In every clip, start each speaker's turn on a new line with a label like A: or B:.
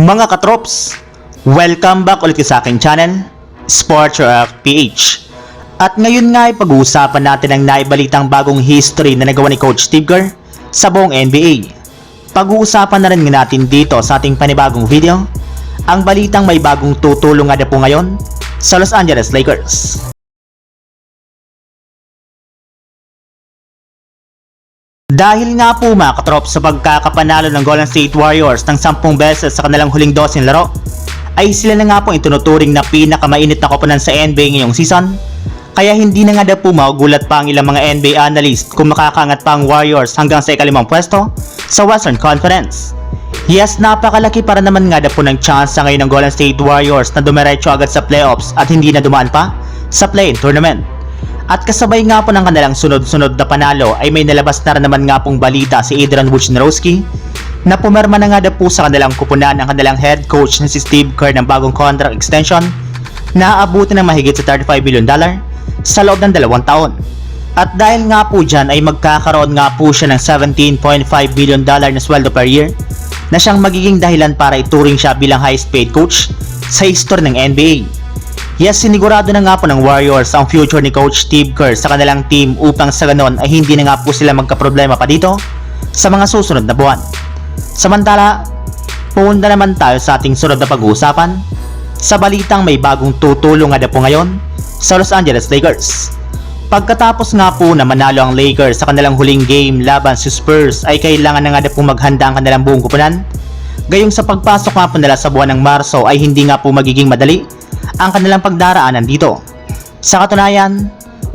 A: Mga katrops, welcome back ulit sa aking channel, Sports React PH. At ngayon nga ay pag-uusapan natin ang naibalitang bagong history na nagawa ni Coach Steve Kerr sa buong NBA. Pag-uusapan na rin natin dito sa ating panibagong video, ang balitang may bagong tutulong nga na po ngayon sa Los Angeles Lakers. Dahil nga po mga katrop sa pagkakapanalo ng Golden State Warriors ng 10 beses sa kanilang huling 12 laro, ay sila na nga po itunuturing na pinakamainit na koponan sa NBA ngayong season. Kaya hindi na nga daw po magugulat pa ang ilang mga NBA analyst kung makakangat pa ang Warriors hanggang sa ikalimang pwesto sa Western Conference. Yes, napakalaki para naman nga daw po ng chance sa ngayon ng Golden State Warriors na dumiretso agad sa playoffs at hindi na dumaan pa sa play-in tournament. At kasabay nga po ng kanilang sunod-sunod na panalo ay may nalabas na rin naman nga pong balita si Adrian Wojnarowski na pumirma na nga daw po sa kanilang kupunan ang kanilang head coach na si Steve Kerr ng bagong contract extension na aabutin ng mahigit sa 35 billion dollar sa loob ng dalawang taon. At dahil nga po dyan ay magkakaroon nga po siya ng 17.5 billion dollar na sweldo per year na siyang magiging dahilan para ituring siya bilang highest paid coach sa history ng NBA. Yes, sinigurado na nga po ng Warriors ang future ni Coach Steve Kerr sa kanilang team upang sa ganon ay hindi na nga po sila magkaproblema pa dito sa mga susunod na buwan. Samantala, pumunta naman tayo sa ating sunod na pag-uusapan sa balitang may bagong tutulong nga na po ngayon sa Los Angeles Lakers. Pagkatapos nga po na manalo ang Lakers sa kanilang huling game laban sa Spurs ay kailangan na nga na po maghanda ang kanilang buong kupunan. Gayong sa pagpasok nga po nila sa buwan ng Marso ay hindi nga po magiging madali ang kanilang pagdaraanan dito. Sa katunayan,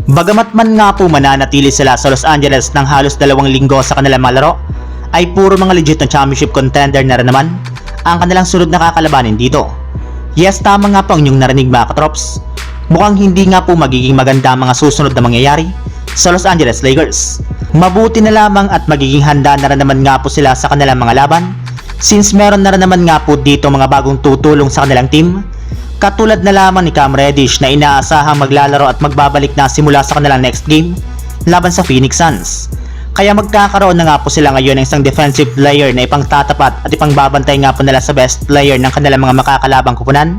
A: bagamat man nga po mananatili sila sa Los Angeles ng halos dalawang linggo sa kanilang mga laro, ay puro mga legit na championship contender na rin naman ang kanilang sunod na kakalabanin dito. Yes, tama nga po ang inyong narinig mga katrops. Mukhang hindi nga po magiging maganda ang mga susunod na mangyayari sa Los Angeles Lakers. Mabuti na lamang at magiging handa na rin naman nga po sila sa kanilang mga laban since meron na rin naman nga po dito mga bagong tutulong sa kanilang team Katulad na lamang ni Cam Reddish na inaasahang maglalaro at magbabalik na simula sa kanilang next game laban sa Phoenix Suns. Kaya magkakaroon na nga po sila ngayon ng isang defensive player na ipangtatapat at ipangbabantay nga po nila sa best player ng kanilang mga makakalabang kupunan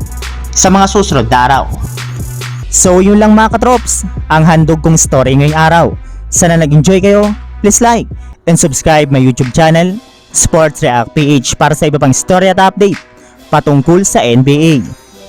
A: sa mga susunod na araw.
B: So yun lang mga katrops, ang handog kong story ngayong araw. Sana nag-enjoy kayo, please like and subscribe my YouTube channel, Sports React PH para sa iba pang story at update patungkol sa NBA.